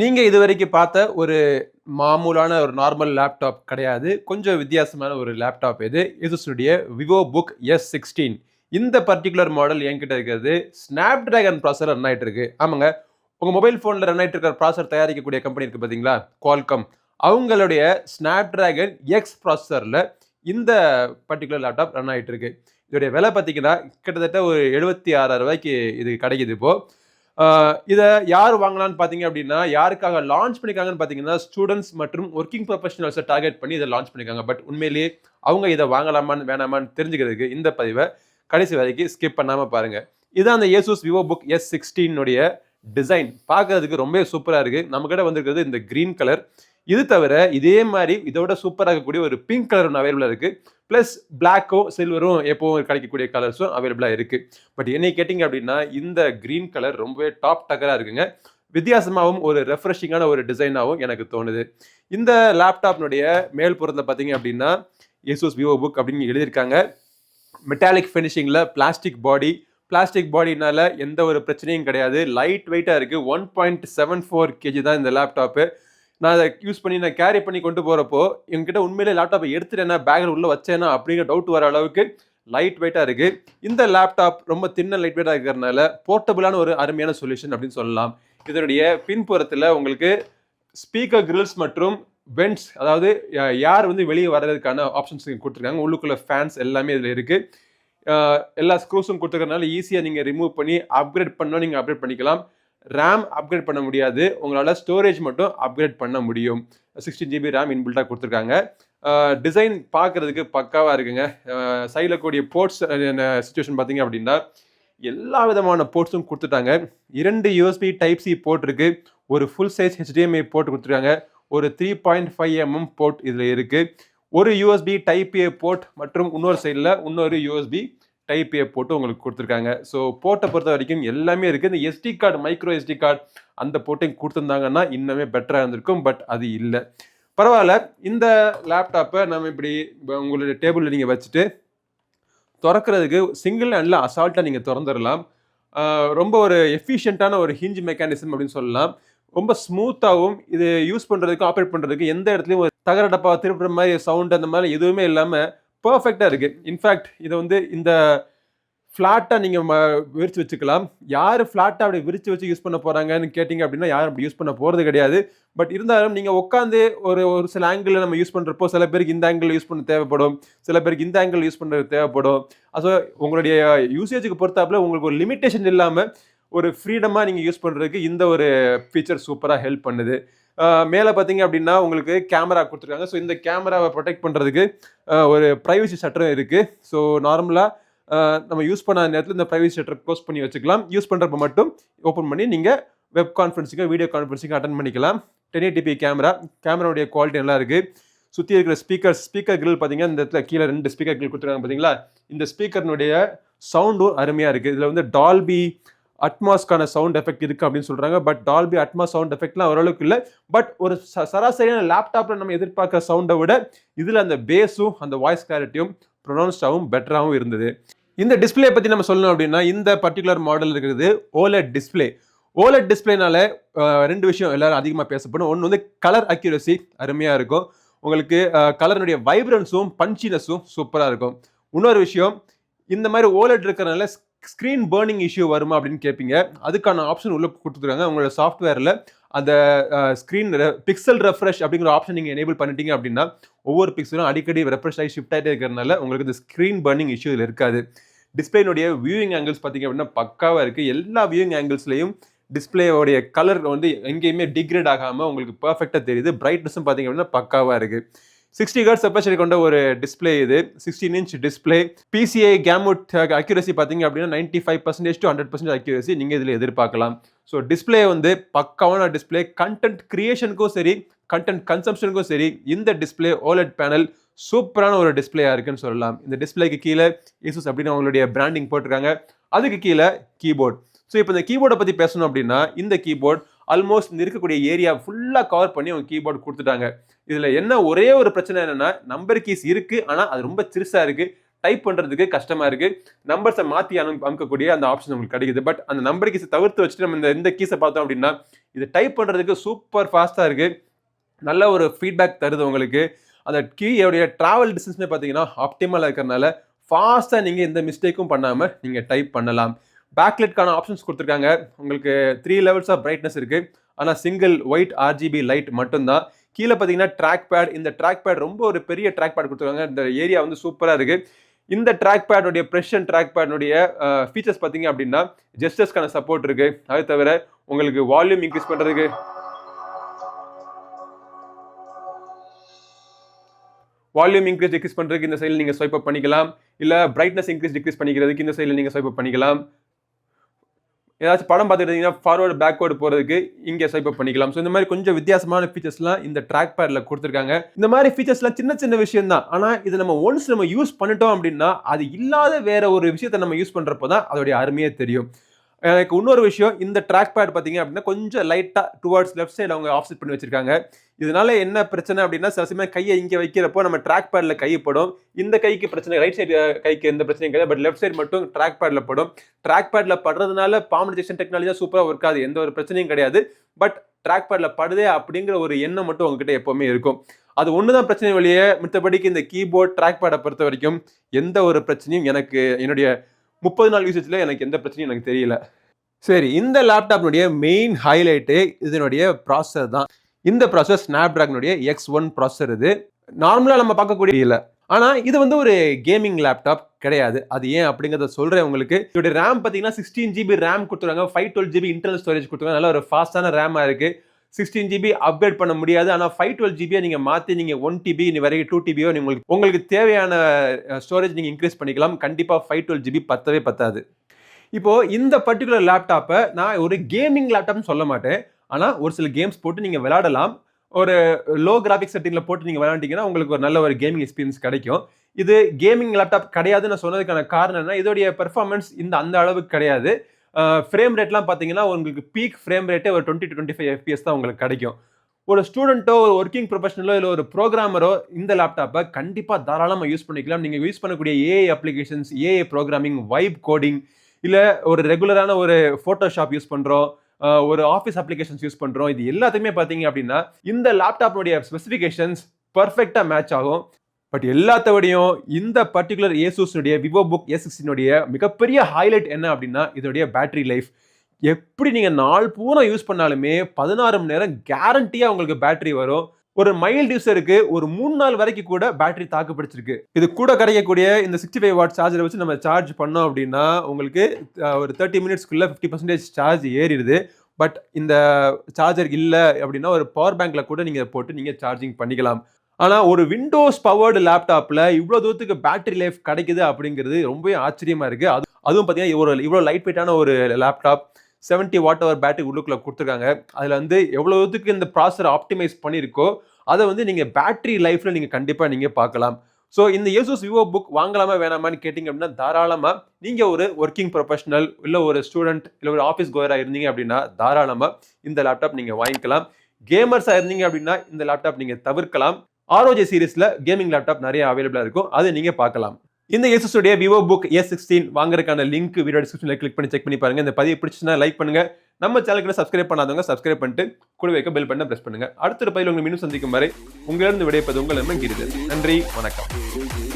நீங்கள் இதுவரைக்கும் பார்த்த ஒரு மாமூலான ஒரு நார்மல் லேப்டாப் கிடையாது. கொஞ்சம் வித்தியாசமான ஒரு லேப்டாப் இது இதுடைய விவோ புக் எஸ் சிக்ஸ்டீன் இந்த பர்டிகுலர் மாடல் என்கிட்ட இருக்கிறது. ஸ்னாப் ட்ராகன் ப்ராசர் ரன் ஆகிட்டு இருக்கு. ஆமாங்க. உங்கள் மொபைல் ஃபோனில் ரன் ஆகிட்டு இருக்கிற ப்ராசர் தயாரிக்கக்கூடிய கம்பெனி இருக்குது பார்த்தீங்களா குவால்கம் அவங்களுடைய ஸ்னாப் ட்ராகன் எக்ஸ் ப்ராசரில் இந்த பர்டிகுலர் லேப்டாப் ரன் ஆகிட்டு இருக்கு. இதோடைய விலை பார்த்தீங்கன்னா கிட்டத்தட்ட ஒரு எழுபத்தி ஆறாயிரம் ரூபாய்க்கு இது கிடைக்குது இப்போது இதை யார் வாங்கலாம்னு பார்த்தீங்க அப்படின்னா யாருக்காக லான்ச் பண்ணிக்காங்கன்னு பார்த்தீங்கன்னா ஸ்டூடெண்ட்ஸ் மற்றும் ஒர்க்கிங் ப்ரொஃபஷனல்ஸை டார்கெட் பண்ணி இதை லான்ச் பண்ணியிருக்காங்க. பட் உண்மையிலேயே அவங்க இதை வாங்கலாமான்னு வேணாமான்னு தெரிஞ்சுக்கிறதுக்கு இந்த பதிவை கடைசி வரைக்கும் ஸ்கிப் பண்ணாமல் பாருங்கள் இதான் அந்த ஏசூஸ் விவோ புக் எஸ் சிக்ஸ்டீனுடைய டிசைன் பார்க்கறதுக்கு ரொம்ப சூப்பராக இருக்குது நம்மக்கிட்ட வந்திருக்கிறது இந்த க்ரீன் கலர் இது தவிர இதே மாதிரி இதோட சூப்பராக இருக்கக்கூடிய ஒரு பிங்க் கலர் ஒன்று அவைலபிளாக இருக்குது ப்ளஸ் பிளாக்கோ சில்வரும் எப்போவும் கிடைக்கக்கூடிய கலர்ஸும் அவைலபிளாக இருக்குது பட் என்னை கேட்டிங்க அப்படின்னா இந்த க்ரீன் கலர் ரொம்பவே டாப் டக்கராக இருக்குங்க. வித்தியாசமாகவும் ஒரு ரெஃப்ரெஷிங்கான ஒரு டிசைனாகவும் எனக்கு தோணுது. இந்த லேப்டாப்னுடைய மேல்புறத்தில் பார்த்தீங்க அப்படின்னா ஏசூஸ் விவோ புக் அப்படின்னு எழுதியிருக்காங்க. மெட்டாலிக் ஃபினிஷிங்கில் பிளாஸ்டிக் பாடி பிளாஸ்டிக் பாடினால எந்த ஒரு பிரச்சனையும் கிடையாது. லைட் வெயிட்டாக இருக்குது one point seven four KG தான் இந்த லேப்டாப்பு நான் அதை யூஸ் பண்ணி நான் கேரி பண்ணி கொண்டு போகிறப்போ என்கிட்ட உண்மையிலே லேப்டாப்பை எடுத்துட்டேன்னா பேக்கில் உள்ளே வச்சேனா அப்படிங்கிற டவுட் வர அளவுக்கு லைட் வெயிட்டாக இருக்குது இந்த லேப்டாப் ரொம்ப தின்ன லைட் வெயிட்டாக இருக்கிறதுனால போர்ட்டபுளான ஒரு அருமையான சொல்யூஷன் அப்படின்னு சொல்லலாம். இதனுடைய பின்புறத்தில் உங்களுக்கு ஸ்பீக்கர் கிரில்ஸ் மற்றும் வென்ட்ஸ் அதாவது யார் வந்து வெளியே வர்றதுக்கான ஆப்ஷன்ஸ் கொடுத்துருக்காங்க. உள்ளுக்குள்ள ஃபேன்ஸ் எல்லாமே இதில் இருக்குது எல்லா ஸ்க்ரூஸும் கொடுத்துருக்கறனால ஈஸியாக நீங்கள் ரிமூவ் பண்ணி அப்கிரேட் பண்ணால் நீங்கள் அப்கிரேட் பண்ணிக்கலாம். ரேம் அப்கிரேட் பண்ண முடியாது. உங்களால் ஸ்டோரேஜ் மட்டும் அப்கிரேட் பண்ண முடியும். சிக்ஸ்டீன் ஜிபி ரேம் இன்பில்ட்டாக கொடுத்துருக்காங்க. டிசைன் பார்க்குறதுக்கு பக்காவாக இருக்குங்க. சைடில் கூடிய போர்ட்ஸ் சுச்சுவேஷன் பார்த்தீங்க அப்படின்னா எல்லா விதமான போர்ட்ஸும் கொடுத்துட்டாங்க. இரண்டு யூஎஸ்பி டைப் சி போர்ட் இருக்குது ஒரு ஃபுல் சைஸ் ஹெச்டிஎம்ஐ போர்ட் கொடுத்துருக்காங்க. ஒரு three point five MM port இதில் இருக்குது ஒரு யூஎஸ்பி டைப் ஏ போர்ட் மற்றும் இன்னொரு சைடில் இன்னொரு யூஎஸ்பி டைப் ஏ போட்டு உங்களுக்கு கொடுத்துருக்காங்க. ஸோ போர்ட்டை பொறுத்த வரைக்கும் எல்லாமே இருக்குது இந்த SD card micro SD card அந்த போர்ட்டையும் கொடுத்துருந்தாங்கன்னா இன்னுமே பெட்டராக இருந்திருக்கும் பட் அது இல்லை. பரவாயில்ல. இந்த லேப்டாப்பை நம்ம இப்படி உங்களுடைய டேபிளில் நீங்கள் வச்சுட்டு திறக்கிறதுக்கு சிங்கிள் ஹேண்டில் அசால்ட்டாக நீங்கள் திறந்துடலாம் ரொம்ப ஒரு எஃபிஷியண்ட்டான ஒரு ஹிஞ்ச் மெக்கானிசம் அப்படின்னு சொல்லலாம். ரொம்ப ஸ்மூத்தாகவும் இது யூஸ் பண்ணுறதுக்கு ஆப்ரேட் பண்ணுறதுக்கு எந்த இடத்துலையும் ஒரு தகர டப்பா திருப்புற மாதிரி சவுண்ட் அந்த மாதிரி எதுவுமே இல்லாமல் பர்ஃபெக்டாக இருக்குது இன்ஃபேக்ட் இதை வந்து இந்த ஃப்ளாட்டாக நீங்கள் விரித்து வச்சுக்கலாம். யார் ஃப்ளாட்டாக அப்படி விரித்து வச்சு யூஸ் பண்ண போகிறாங்கன்னு கேட்டிங்க அப்படின்னா யாரும் அப்படி யூஸ் பண்ண போகிறது கிடையாது. பட் இருந்தாலும் நீங்கள் உட்காந்து ஒரு ஒரு சில ஆங்கிளில் நம்ம யூஸ் பண்ணுறப்போ சில பேருக்கு இந்த ஆங்கிள் யூஸ் பண்ண தேவைப்படும். சில பேருக்கு இந்த ஆங்கிள் யூஸ் பண்ணுறது தேவைப்படும். ஸோ உங்களுடைய யூசேஜுக்கு பொறுத்தாப்புல உங்களுக்கு ஒரு லிமிட்டேஷன் இல்லாமல் ஒரு ஃப்ரீடமாக நீங்கள் யூஸ் பண்ணுறதுக்கு இந்த ஒரு ஃபீச்சர் சூப்பராக ஹெல்ப் பண்ணுது. மேலே பார்த்தீங்க அப்படின்னா உங்களுக்கு கேமரா கொடுத்துருக்காங்க. ஸோ இந்த கேமராவை ப்ரொடெக்ட் பண்ணுறதுக்கு ஒரு ப்ரைவசி சட்டம் இருக்குது ஸோ நார்மலாக நம்ம யூஸ் பண்ண நேரத்தில் இந்த ப்ரைவசி ஷட்டர் க்ளோஸ் பண்ணி வச்சுக்கலாம். யூஸ் பண்ணுறப்ப மட்டும் ஓப்பன் பண்ணி நீங்கள் வெப் கான்ஃபரன்ஸுக்கு வீடியோ கான்ஃபரன்ஸுக்கு அட்டன் பண்ணிக்கலாம். டென் டிபி கேமரா கேமராவுடைய குவாலிட்டி நல்லா இருக்குது சுற்றி இருக்கிற ஸ்பீக்கர் ஸ்பீக்கர் கிரில் பார்த்தீங்கன்னா இந்த இடத்துல கீழே ரெண்டு ஸ்பீக்கர் கிரில் கொடுத்துருக்காங்க பார்த்தீங்களா இந்த ஸ்பீக்கர்னுடைய சவுண்டும் அருமையாக இருக்குது இதில் வந்து டால்பி அட்மாஸ்க்கான சவுண்ட் எஃபெக்ட் இருக்குது அப்படின்னு சொல்கிறாங்க பட் டால்பி அட்மாஸ் சவுண்ட் எஃபெக்ட்லாம் ஓரளவுக்கு இல்லை. பட் ஒரு சராசரியான லேப்டாப்பில் நம்ம எதிர்பார்க்குற சவுண்டை விட இதில் அந்த பேஸும் அந்த வாய்ஸ் கிளாரிட்டியும் ப்ரொனவுன்ஸ்டாகவும் பெட்டராகவும் இருந்தது. இந்த டிஸ்பிளே பற்றி நம்ம சொல்லணும் அப்படின்னா இந்த பர்டிகுலர் மாடல் இருக்கிறது ஓலெட் டிஸ்பிளே ஓலெட் டிஸ்பிளேனால ரெண்டு விஷயம் எல்லாரும் அதிகமாக பேசப்படும். ஒன்று வந்து கலர் அக்யூரசி அருமையாக இருக்கும். உங்களுக்கு கலரினுடைய வைப்ரன்ஸும் பஞ்சினஸும் சூப்பராக இருக்கும். இன்னொரு விஷயம் இந்த மாதிரி ஓலெட் இருக்கிறனால ஸ்க்ரீன் பேர்னிங் இஷ்யூ வருமா அப்படின்னு கேட்பீங்க அதுக்கான ஆப்ஷன் உள்ள கொடுத்துருக்காங்க. உங்களோட சாஃப்ட்வேரில் அந்த ஸ்க்ரீன் பிக்சல் ரெஃப்ரெஷ் அப்படிங்கிற ஆப்ஷன் நீங்கள் எனேபிள் பண்ணிட்டீங்க அப்படின்னா ஒவ்வொரு பிக்சலும் அடிக்கடி ரெஃப்ரெஷ் ஆகி ஷிஃப்ட் ஆகிட்டே இருக்கிறதுனால உங்களுக்கு இந்த ஸ்க்ரீன் பர்னிங் இஷ்யூ இதில் இருக்காது. டிஸ்பிளேனுடைய வியூவிங் ஆங்கிள்ஸ் பார்த்தீங்க அப்படின்னா பக்காவாக இருக்குது எல்லா வியூவிங் ஆங்கிள்ஸ்லையும் டிஸ்பிளேயோடைய கலர் வந்து எங்கேயுமே டிக்ரேட் ஆகாமல் உங்களுக்கு பர்ஃபெக்டாக தெரியுது. பிரைட்னஸும் பார்த்தீங்க அப்படின்னா பக்காவாக இருக்குது சிக்ஸ்டி கார்ட் செப்பரேஷன் கொண்ட ஒரு டிஸ்பிளே இது. Sixteen inch display PCI gamut accuracy பார்த்தீங்க அப்படின்னா ninety five percentage to hundred percentage accuracy நீங்கள் இதில் எதிர்பார்க்கலாம். ஸோ டிஸ்பிளே வந்து பக்காவான டிஸ்பிளே கண்டென்ட் கிரியேஷனுக்கும் சரி கண்டென்ட் கன்சம்ஷனுக்கும் சரி இந்த டிஸ்பிளே ஓலெட் பேனல் சூப்பரான ஒரு டிஸ்பிளேயாக இருக்குன்னு சொல்லலாம். இந்த டிஸ்பிளேக்கு கீழே ஏசூஸ் அப்படின்னு அவங்களுடைய பிராண்டிங் போட்டிருக்காங்க. அதுக்கு கீழே கீபோர்ட் ஸோ இப்போ இந்த கீபோர்டை பற்றி பேசணும் அப்படின்னா இந்த கீபோர்ட் ஆல்மோஸ்ட் இந்த இருக்கக்கூடிய ஏரியா ஃபுல்லாக கவர் பண்ணி அவங்க கீபோர்டு கொடுத்துட்டாங்க. இதில் என்ன ஒரே ஒரு பிரச்சனை என்னென்னா நம்பர் கீஸ் இருக்குது ஆனால் அது ரொம்ப சிறுசாக இருக்குது டைப் பண்ணுறதுக்கு கஷ்டமாக இருக்குது நம்பர்ஸை மாற்றி அனு அமுக்கக்கூடிய அந்த ஆப்ஷன் உங்களுக்கு கிடைக்குது. பட் அந்த நம்பர் கீஸை தவிர்த்து வச்சுட்டு நம்ம இந்த இந்த கீஸை பார்த்தோம் அப்படின்னா இது டைப் பண்ணுறதுக்கு சூப்பர் ஃபாஸ்ட்டாக இருக்குது நல்ல ஒரு ஃபீட்பேக் தருது உங்களுக்கு. அந்த கீயோடைய ட்ராவல் டிஸ்டன்ஸ்மே பார்த்தீங்கன்னா ஆப்டிமலாக இருக்கிறனால ஃபாஸ்ட்டாக நீங்கள் எந்த மிஸ்டேக்கும் பண்ணாமல் நீங்கள் டைப் பண்ணலாம். பேக்லெட்கான ஆப்ஷன்ஸ் கொடுத்துருக்காங்க. உங்களுக்கு த்ரீ லெவல்ஸ் ஆஃப் பிரைட்னஸ் இருக்குது ஆனால் சிங்கிள் ஒயிட் ஆர்ஜிபி லைட் மட்டும்தான். கீழே பார்த்தீங்கன்னா ட்ராக் பேட் இந்த ட்ராக் பேட் ரொம்ப ஒரு பெரிய ட்ராக் பேட் கொடுத்துருக்காங்க. இந்த ஏரியா வந்து சூப்பராக இருக்குது இந்த ட்ராக் பேடுடைய ப்ரெஷன் ட்ராக் பேடுடைய ஃபீச்சர்ஸ் பார்த்தீங்க அப்படின்னா ஜெஸ்டர்ஸ்க்கான சப்போர்ட் இருக்குது அது தவிர உங்களுக்கு வால்யூம் இன்க்ரீஸ் பண்ணுறதுக்கு வால்யூம் இன்க்ரீஸ் டிக்ரீஸ் பண்ணுறதுக்கு இந்த சைடில் நீங்கள் ஸ்வைப் அப் பண்ணிக்கலாம். இல்லை பிரைட்னஸ் இன்க்ரீஸ் டிக்ரீஸ் பண்ணிக்கிறதுக்கு இந்த சைடில் நீங்கள் ஸ்வைப் அப் பண்ணிக்கலாம். ஏதாச்சும் படம் பார்த்துக்கிட்டிங்கன்னா ஃபார்வர்டு பேக்வேர்டு போகிறதுக்கு இங்கே ஸ்வைப் அப் பண்ணிக்கலாம். ஸோ இந்த மாதிரி கொஞ்சம் வித்தியாசமான ஃபீச்சர்ஸ்லாம் இந்த ட்ராக் பேடில் கொடுத்துருக்காங்க. இந்த மாதிரி ஃபீச்சர்ஸ்லாம் சின்ன சின்ன விஷயம் தான் ஆனால் இது நம்ம ஒன்ஸ் நம்ம யூஸ் பண்ணிட்டோம் அப்படின்னா அது இல்லாத வேற ஒரு விஷயத்தை நம்ம யூஸ் பண்ணுறப்போ தான் அதோடைய அருமையே தெரியும். எனக்கு இன்னொரு விஷயம் இந்த ட்ராக் பேட் பார்த்தீங்க அப்படின்னா கொஞ்சம் லைட்டாக டுவார்ட்ஸ் லெஃப்ட் சைடு அவங்க ஆஃப்செட் பண்ணி வச்சிருக்காங்க. இதனால என்ன பிரச்சனை அப்படின்னா சில சமயம் கையை இங்கே வைக்கிறப்போ நம்ம ட்ராக் பேடில் கை படும். இந்த கைக்கு பிரச்சனை ரைட் சைடு கைக்கு எந்த பிரச்சனையும் கிடையாது. பட் லெஃப்ட் சைடு மட்டும் ட்ராக் பேடில் படும் ட்ராக் பேடில் படுறதுனால பாம்படிஜெக்ஷன் டெக்னாலஜியாக சூப்பராக ஒர்க் எந்த ஒரு பிரச்சனையும் கிடையாது. பட் ட்ராக் பேடில் படுதே அப்படிங்கிற ஒரு எண்ணம் மட்டும் உங்ககிட்ட எப்போவுமே இருக்கும். அது ஒன்று தான் பிரச்சனை வழியே மித்தபடிக்கு இந்த கீபோர்ட் ட்ராக் பேடை பொறுத்த வரைக்கும் எந்த ஒரு பிரச்சனையும் எனக்கு என்னுடைய முப்பது நாள் யூசேஜில் எனக்கு எந்த பிரச்சனையும் எனக்கு தெரியல. சரி இந்த லேப்டாப்னுடைய மெயின் ஹைலைட்டு இதனுடைய ப்ராசஸர் தான். இந்த ப்ராசஸ் ஸ்னாப் ட்ராகனுடைய எக்ஸ் ஒன் ப்ராசஸர் இது நார்மலாக நம்ம பார்க்கக்கூடிய இல்லை. ஆனால் இது வந்து ஒரு கேமிங் லேப்டாப் கிடையாது. அது ஏன் அப்படிங்கிறத சொல்கிறேன் உங்களுக்கு. இதோட ரேம் பார்த்தீங்கன்னா சிக்ஸ்டீன் ஜிபி ரேம் கொடுத்துருக்காங்க. Five twelve GB internal storage கொடுத்துருவாங்க நல்ல ஒரு ஃபாஸ்ட்டான ரேமாக இருக்குது சிக்ஸ்டீன் ஜிபி அப்டேட் பண்ண முடியாது. ஆனால் ஃபைவ் டுவெல் ஜிபியை நீங்கள் மாற்றி நீங்கள் ஒன் டிபி நீ வரைக்கும் டூ டிபியோ உங்களுக்கு உங்களுக்கு தேவையான ஸ்டோரேஜ் நீங்கள் இன்க்ரீஸ் பண்ணிக்கலாம். கண்டிப்பாக ஃபைவ் டுவெல் ஜிபி பத்தவே பத்தாது. இப்போது இந்த பர்டிகுலர் லேப்டாப்பை நான் ஒரு கேமிங் லேப்டாப்னு சொல்ல மாட்டேன். ஆனால் ஒரு சில கேம்ஸ் போட்டு நீங்கள் விளையாடலாம். ஒரு லோ கிராஃபிக் செட்டிங்கில் போட்டு நீங்கள் விளையாண்டிங்கன்னா உங்களுக்கு ஒரு நல்ல ஒரு கேமிங் எக்ஸ்பீரியன்ஸ் கிடைக்கும். இது கேமிங் லேப்டாப் கிடையாதுன்னு நான் சொன்னதுக்கான காரணம் என்ன இதோடைய பெர்ஃபார்மன்ஸ் இந்த அந்த அளவுக்கு கிடையாது. ஃப்ரேம் ரேட்லாம் பார்த்தீங்கன்னா உங்களுக்கு பீக் ஃப்ரேம் ரேட்டே ஒரு twenty to twenty five FPS தான் உங்களுக்கு கிடைக்கும். ஒரு ஸ்டூடெண்ட்டோ ஒரு ஒர்க்கிங் ப்ரொஃபஷனலோ இல்லை ஒரு ப்ரோக்ராமரோ இந்த லேப்டாப்பை கண்டிப்பாக தாராளமாக யூஸ் பண்ணிக்கலாம். நீங்கள் யூஸ் பண்ணக்கூடிய AI applications AI programming vibe coding இல்லை ஒரு ரெகுலரான ஒரு ஃபோட்டோஷாப் யூஸ் பண்ணுறோம் ஒரு ஆஃபீஸ் அப்ளிகேஷன்ஸ் யூஸ் பண்ணுறோம் இது எல்லாத்தையுமே பார்த்தீங்க அப்படின்னா இந்த லேப்டாப்னுடைய ஸ்பெசிஃபிகேஷன்ஸ் பர்ஃபெக்டாக மேட்ச் ஆகும். பட் எல்லாத்தோடையும் இந்த பர்டிகுலர் ஏசூஸ்னுடைய விவோ புக் ஏ சிக்ஸ்டினுடைய மிகப்பெரிய ஹைலைட் என்ன அப்படின்னா இதோடைய பேட்டரி லைஃப் எப்படி நீங்கள் நாள் பூரா யூஸ் பண்ணாலுமே பதினாறு மணி நேரம் கேரண்டியாக உங்களுக்கு பேட்டரி வரும். ஒரு மைல்டு யூஸருக்கு ஒரு மூணு நாள் வரைக்கும் கூட பேட்டரி தாக்கு பிடிச்சிருக்கு இது கூட கிடைக்கக்கூடிய இந்த சிக்ஸ்டி ஃபைவ் வாட் சார்ஜரை வச்சு நம்ம சார்ஜ் பண்ணோம் அப்படின்னா உங்களுக்கு ஒரு தேர்ட்டி மினிட்ஸ்க்குள்ள ஃபிஃப்டி பர்சன்டேஜ் சார்ஜ் ஏறிடுது. பட் இந்த சார்ஜர் இல்லை அப்படின்னா ஒரு பவர் பேங்க்ல கூட நீங்கள் போட்டு நீங்கள் சார்ஜிங் பண்ணிக்கலாம். ஆனால் ஒரு விண்டோஸ் பவர்டு லேப்டாப்பில் இவ்வளோ தூரத்துக்கு பேட்டரி லைஃப் கிடைக்குது அப்படிங்கிறது ரொம்பவே ஆச்சரியமாக இருக்குது அது அதுவும் பார்த்தீங்கன்னா ஒரு இவ்வளோ லைட் வெயிட்டான ஒரு laptop seventy watt hour battery உள்ளுக்குள்ள கொடுத்துருக்காங்க. அதில் வந்து எவ்வளோத்துக்கு இந்த ப்ராசர் ஆப்டிமைஸ் பண்ணியிருக்கோ அதை வந்து நீங்கள் பேட்டரி லைஃப்பில் நீங்கள் கண்டிப்பாக நீங்கள் பார்க்கலாம். ஸோ இந்த ஏசூஸ் விவோ புக் வாங்கலாமா வேணாமான்னு கேட்டிங்க அப்படின்னா தாராளமாக நீங்கள் ஒரு ஒர்க்கிங் ப்ரொஃபஷனல் இல்லை ஒரு ஸ்டூடெண்ட் இல்லை ஒரு ஆஃபீஸ் கோயராக இருந்தீங்க அப்படின்னா தாராளமாக இந்த லேப்டாப் நீங்கள் வாங்கிக்கலாம். கேமர்ஸாக இருந்தீங்க அப்படின்னா இந்த லேப்டாப் நீங்கள் தவிர்க்கலாம். ஆரோஜே சீரீஸில் கேமிங் லேப்டாப் நிறைய அவைலபிளாக இருக்கும். அதை நீங்கள் பார்க்கலாம். இந்த ஏசஸுடைய விவோ புக் எஸ் சிக்ஸ்டீன் வாங்குறதுக்கான லிங்க் வீடியோ டிஸ்கிரிப்ஷனில் கிளிக் பண்ணி செக் பண்ணி பாருங்க. இந்த பதிவு பிடிச்சுன்னா லைக் பண்ணுங்க. நம்ம சேனலுக்கு சப்ஸ்கிரைப் பண்ணாதவங்க சப்ஸ்கிரைப் பண்ணிட்டு கூட வைக்க பெல் பண்ண பிரஸ் பண்ணுங்க. அடுத்த பதில் உங்களை மீண்டும் சந்திக்கும் வரை உங்களிடம் விடைப்பது உங்கள் நன்றி வணக்கம்.